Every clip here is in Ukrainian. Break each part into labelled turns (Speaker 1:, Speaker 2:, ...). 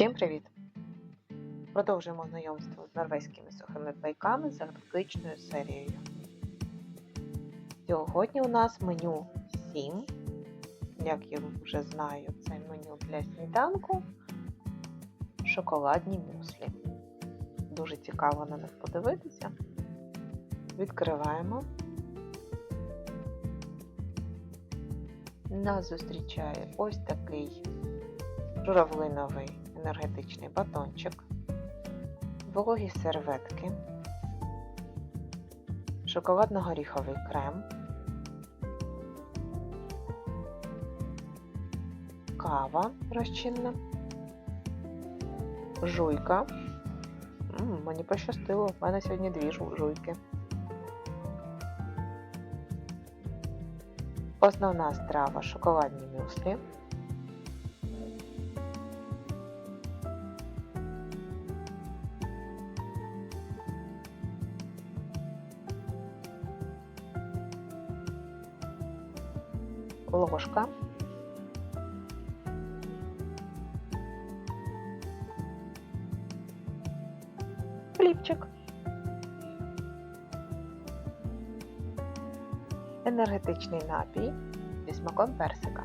Speaker 1: Всім привіт! Продовжуємо знайомство з норвезькими сухими пайками з арктичною серією. Сьогодні у нас меню 7. Як я вже знаю, це меню для сніданку. Шоколадні мюслі. Дуже цікаво на них подивитися. Відкриваємо. Нас зустрічає ось такий журавлиновий енергетичний батончик, вологі серветки, шоколадно-горіховий крем, кава розчинна, жуйка. М, мені пощастило, в мене сьогодні дві жуйки. Основна страва шоколадні мюслі. Ложка. Хлібчик. Енергетичний напій зі смаком персика.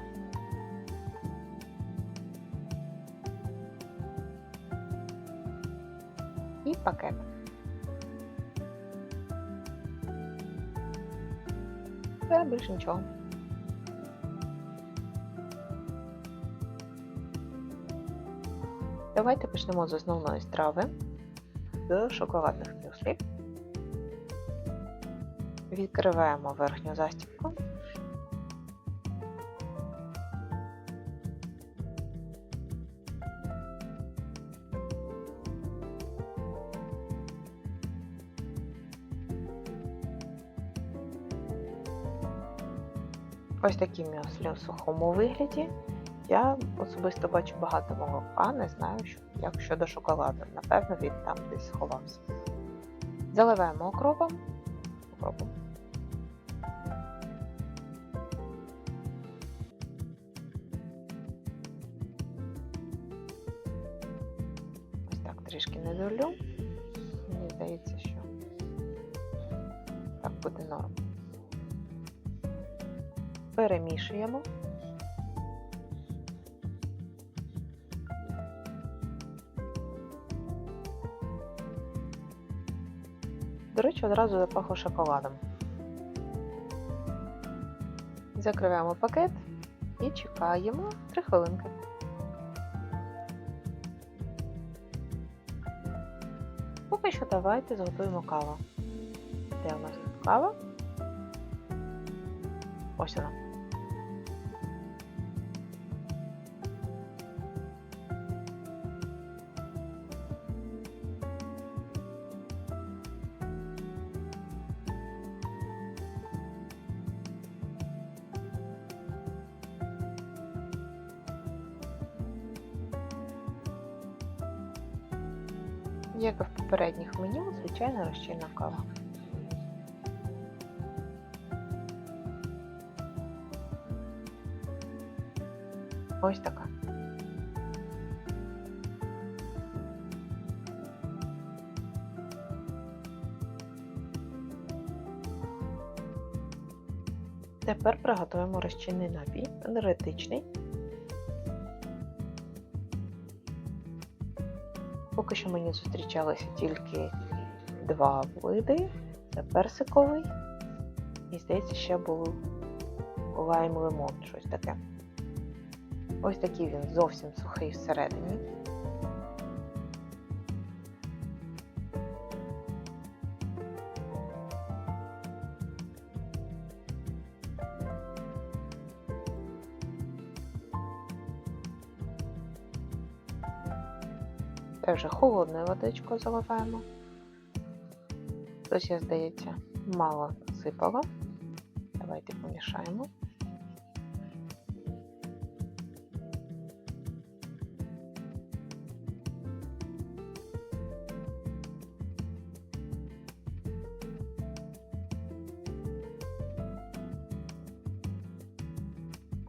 Speaker 1: І пакет. Це більше нічого. Давайте почнемо з основної страви з шоколадних мюслі. Відкриваємо верхню застібку. Ось такі мюслі у сухому вигляді. Я особисто бачу багато молока, не знаю, що, як щодо шоколаду. Напевно, він там десь сховався. Заливаємо окропом. окропом. Ось так трішки не долю. Мені здається, що так буде норм. Перемішуємо. Одразу запахло шоколадом. Закриваємо пакет і чекаємо 3 хвилинки. Поки що давайте зготуємо каву. Де у нас кава? Ось вона. Як і в попередніх меню, звичайно розчинна кава. Ось така. Тепер приготуємо розчинний напій, енергетичний. Поки що мені зустрічалися тільки два види. Це персиковий. І здається, ще був лайм лимон, щось таке. Ось такий він зовсім сухий всередині. Вже холодною водичкою заливаємо. Ось я, здається, мало сипала. Давайте помішаємо.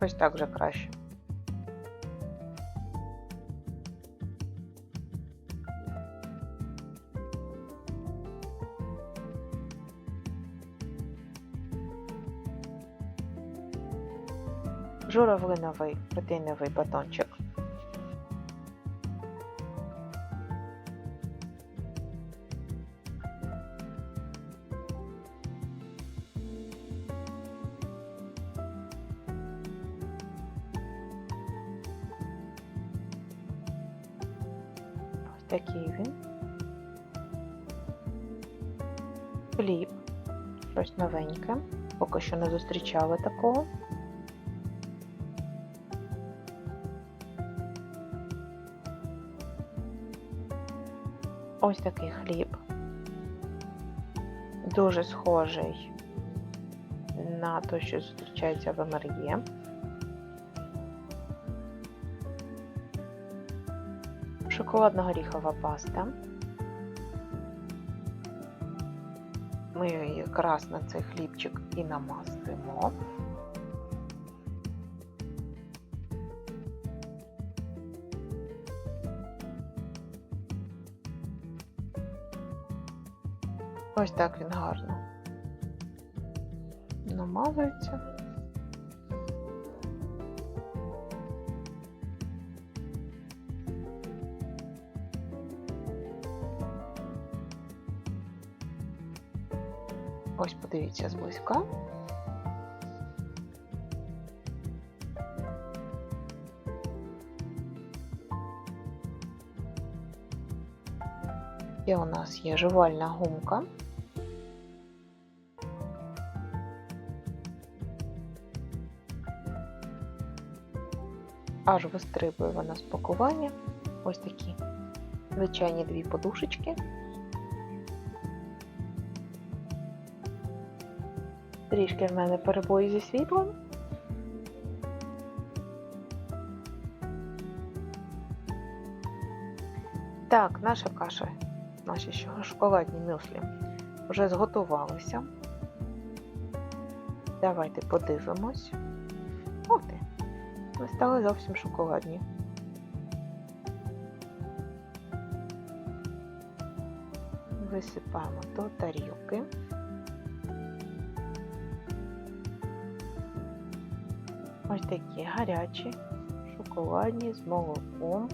Speaker 1: Ось так вже краще. Журавлиновий протеїновий батончик. Ось такий він. Хліб. Щось новеньке. Поки що не зустрічали такого. Ось такий хліб. Дуже схожий на той, що зустрічається в МРЄ. Шоколадно-горіхова паста. Ми якраз на цей хлібчик і намастимо. Ось так він гарно намазується. Ось подивіться зблизька. І у нас є жувальна гумка. Аж вистрибує вона з пакування. Ось такі звичайні дві подушечки. Трішки в мене перебої зі світлом. Так, наша каша, наші шоколадні мюслі вже зготувалися. Давайте подивимось. О стали зовсім шоколадні. Висипаємо до тарілки. Ось такі гарячі, шоколадні з молоком.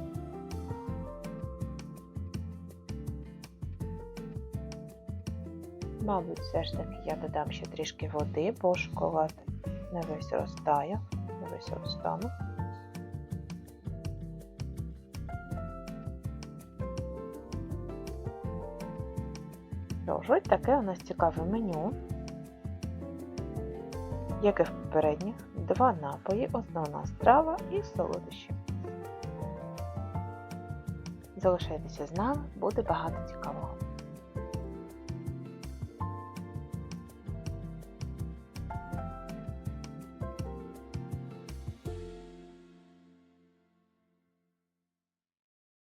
Speaker 1: Мабуть, все ж таки я додам ще трішки води, бо шоколад не весь розтає, розтану. Тож, ось таке у нас цікаве меню. Як і в попередніх, два напої, основна страва і солодощі. Залишайтеся з нами, буде багато цікавого.